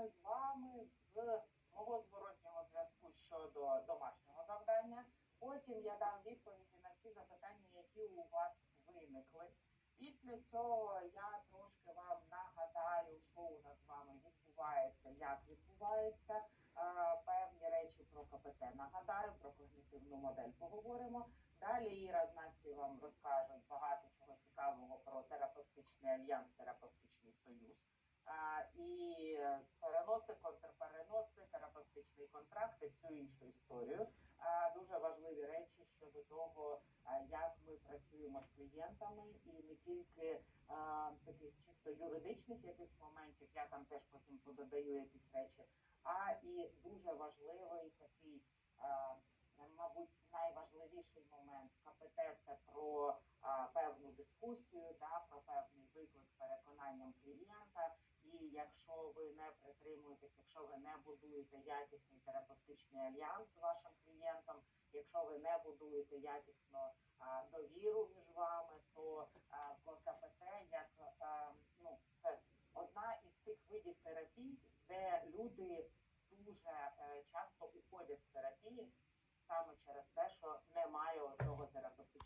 ми з вами з мого зворотнього зв'язку щодо домашнього завдання. Потім я дам відповіді на всі запитання, які у вас виникли. Після цього я трошки вам нагадаю, що у нас з вами відбувається, як відбувається. Певні речі про КПТ нагадаю, про когнітивну модель поговоримо. Далі Іра з Настю вам розкаже багато чого цікавого про терапевтичний альянс. Терапевтичний контракт і всю іншу історію. А, дуже важливі речі щодо того, як ми працюємо з клієнтами, і не тільки а, таких чисто юридичних якихось моментів, я там теж потім пододаю якісь речі, а і дуже важливий такий, а, мабуть, найважливіший момент КПТ це про а, певну дискусію, да, про певний виклик переконанням клієнта. Якщо ви не притримуєтесь, якщо ви не будуєте якісний терапевтичний альянс з вашим клієнтом, якщо ви не будуєте якісно а, довіру між вами, то а, по КПТ як а, ну це одна із тих видів терапій, де люди дуже е, часто уходять з терапії саме через те, що немає цього терапевтичного